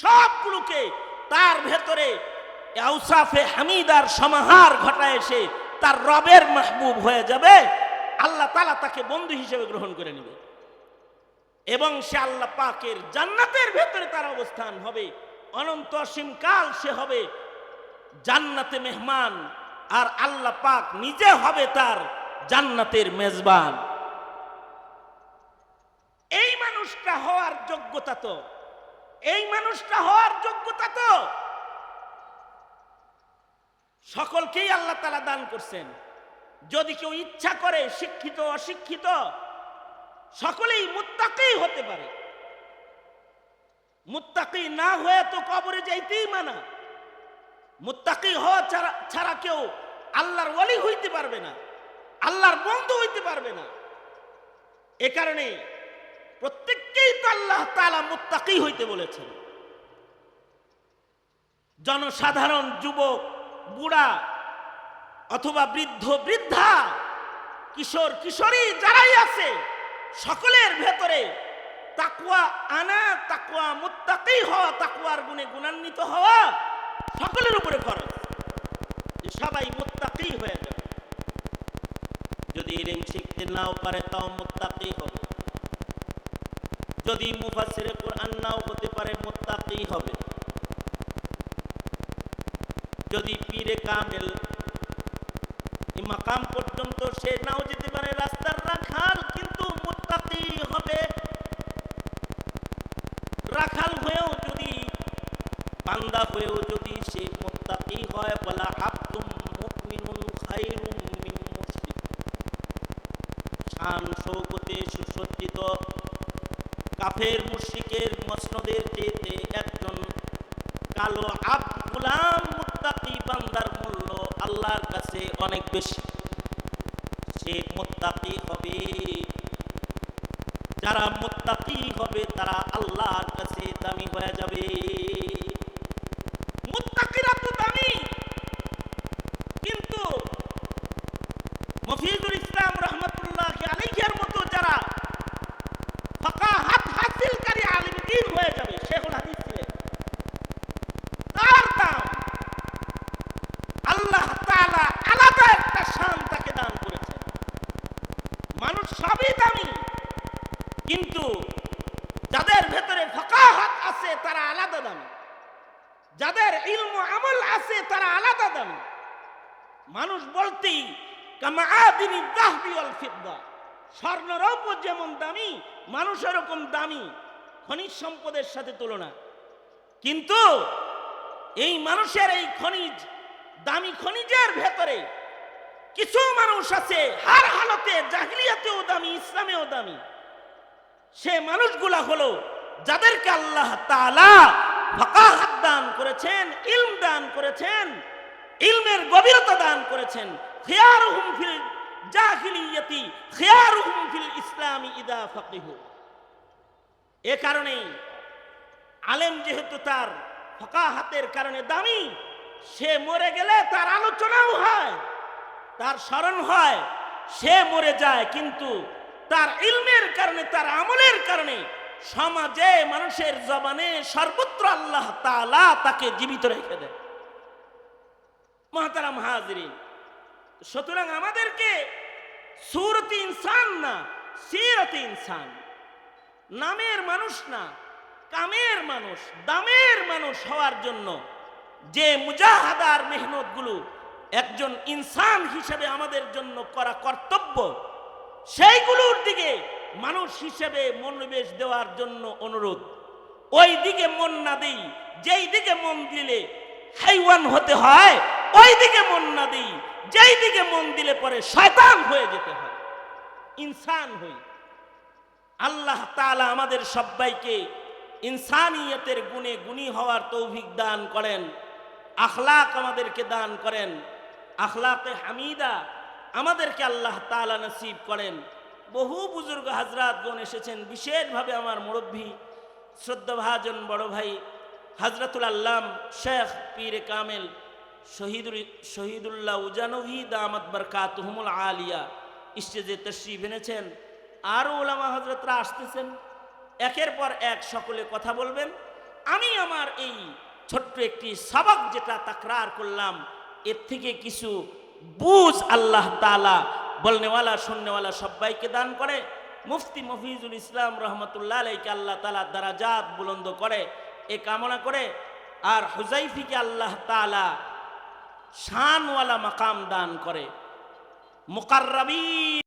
সবগুলোকে তার ভেতরে আউসাফে হামিদার সমাহার ঘটায় এসে তার রবের মাহবুব হয়ে যাবে, আল্লাহ তালা তাকে বন্ধু হিসেবে গ্রহণ করে নেবে। এবং সে আল্লাহ পাকের জান্নাতের ভেতরে তার অবস্থান হবে। অনন্ত অসীম কাল সে হবে জান্নাতে মেহমান, আর আল্লাহ পাক নিজে হবে তার জান্নাতের মেজবান। এই মানুষটা হওয়ার যোগ্যতা তো এই মানুষটা হওয়ার যোগ্যতা তো। সকলকেই আল্লাহ তালা দান করছেন। যদি কেউ ইচ্ছা করে শিক্ষিত, অশিক্ষিত, সকলেই মুত্তাকেই হতে পারে। মুত্তাকি না হয়ে তো কবরে যাইতেই মানা। মুত্তাকি হওয়া ছাড়া ছাড়া কেউ আল্লাহর ওলি হইতে পারবে না, আল্লাহর বন্ধু হইতে পারবে না। এ কারণে প্রত্যেককেই তো আল্লাহ তালা মুত্তাকি হইতে বলেছেন। জনসাধারণ, যুবক, বুড়া অথবা বৃদ্ধ, বৃদ্ধা, কিশোর, কিশোরী যারাই আছে, সকলের ভেতরে তাকুয়া আনা তাকুয়া মুত্তাকি হওয়া তাকুয়ার গুণে গুণান্বিত হওয়া সকলের উপরে যে সবাই মুত্তাকি হয়ে যাবে। যদি ইলিম শিখতে নাও পারে, তাও মুত্তাকি হবে। যদি মুফাসিরে কোরআন নাও হতে পারে মুত্তাকি হবে। যদি পীরে কামেল মাকাম পর্যন্ত সে নাও যেতে পারে, রাস্তার রাখাল কিন্তু মুত্তাকি হবে। রাখাল হয়েও যদি, বান্দা হয়েও যদি সে মুত্তাকি হয়, বলা মিন মুশরিক শান শৌকতে সুসজ্জিত কাফের মুশরিকের মসনদের চেয়েতে একজন কালো আব গুলাম মুত্তাকি বান্দার মূল্য আল্লাহর কাছে অনেক বেশি। সে মুত্তাকি হবে। যারা মুত্তাকি হবে, তারা আল্লাহর কাছে দামি হয়ে যাবে। মুত্তাকিরা তো দামি। কিন্তু মফিজুল ইসলাম রহমতুল্লাহ আলাইহির মতো যারা ফাকাহাত হাসিলকারী আলিম দিন হয়ে যাবে শেখুল হাদিস ছিলেন তার দাম আল্লাহ তাআলা আলাদা একটা শান তাকে দান করেছেন মানুষ সবই দামি কিন্তু যাদের ভেতরে ফাকাহাত আছে, তারা আলাদা দামি। যাদের ইলম আমল আছে, তারা আলাদা দামি। মানুষ বলতেই কামাআদিনি দাহবি যেমন দামি মানুষ এরকম দামি, খনিজ সম্পদের সাথে তুলনা। কিন্তু এই মানুষের এই খনিজ, দামি খনিজের ভেতরে কিছু মানুষ আছে, হার হালতে জাহিলিয়াতেও দামি, ইসলামেও দামি। সে মানুষগুলা হলো যাদেরকে আল্লাহ তাআলা ফাকাহাত দান করেছেন, ইলম দান করেছেন, ইলমের গভীরতা দান করেছেন। খিয়ারুহুম ফিল জাহিলিয়াতি, খিয়ারুহুম ফিল ইসলামি ইদা ফাকিহু। এ কারণেই আলেম যেহেতু তার ফাকাহাতের কারণে দামি, সে মরে গেলে তার আলোচনাও হয়, তার স্মরণ হয়, সে মরে যায়, কিন্তু তার ইলমের কারণে, তার আমলের কারণে সমাজে, মানুষের জবানে সর্বত্র আল্লাহ তালা তাকে জীবিত রেখে দেয়। মহাতারাম হাজরিন, সুতরাং আমাদেরকে সুরতি ইনসান না, সিরতি ইনসান। নামের মানুষ না, কামের মানুষ, দামের মানুষ হওয়ার জন্য যে মুজাহাদার মেহনতগুলো একজন ইনসান হিসেবে আমাদের জন্য করা কর্তব্য সেইগুলোর দিকে মানুষ হিসেবে মনোনিবেশ দেওয়ার জন্য অনুরোধ। ওই দিকে মন না দিই, যেই দিকে মন দিলে হাইওয়ান হতে হয়, ওই দিকে মন না দিই, যেই দিকে মন দিলে পরে শয়তান হয়ে যেতে হয়। ইনসান হই। আল্লাহ তাআলা আমাদের সবাইকে ইনসানিয়তের গুণে গুণী হওয়ার তৌভিক দান করেন, আখলাক আমাদেরকে দান করেন। আখলাকে হামিদা আমাদেরকে আল্লাহ তালা নসিব করেন। বহু বুজুর্গ হাজরাতগণ এসেছেন, বিশেষভাবে আমার মুরব্বী, শ্রদ্ধাভাজন বড় ভাই হাজরাতুল আল্লাম শেখ পীর কামেল শহীদুল, শহীদুল্লাহ উজানভি দামাত বরকাতহুমুল আলিয়া স্টেজে তশরিফ এনেছেন। আরও ওলামা হজরতরা আসতেছেন। একের পর এক সকলে কথা বলবেন। আমি আমার এই ছোট্ট একটি সবক যেটা তাকরার করলাম, এর থেকে কিছু বুঝ আল্লাহ তালা বলনেওয়ালা, শুননেওয়ালা সবাইকে দান করে। মুফতি মফিজুল ইসলাম রহমতুল্লাহ আলাইকে আল্লাহ তালা দারাজাত বুলন্দ করে, এ কামনা করে, আর হুজাইফিকে আল্লাহ তালা শানওয়ালা মাকাম দান করে। মুকাররবী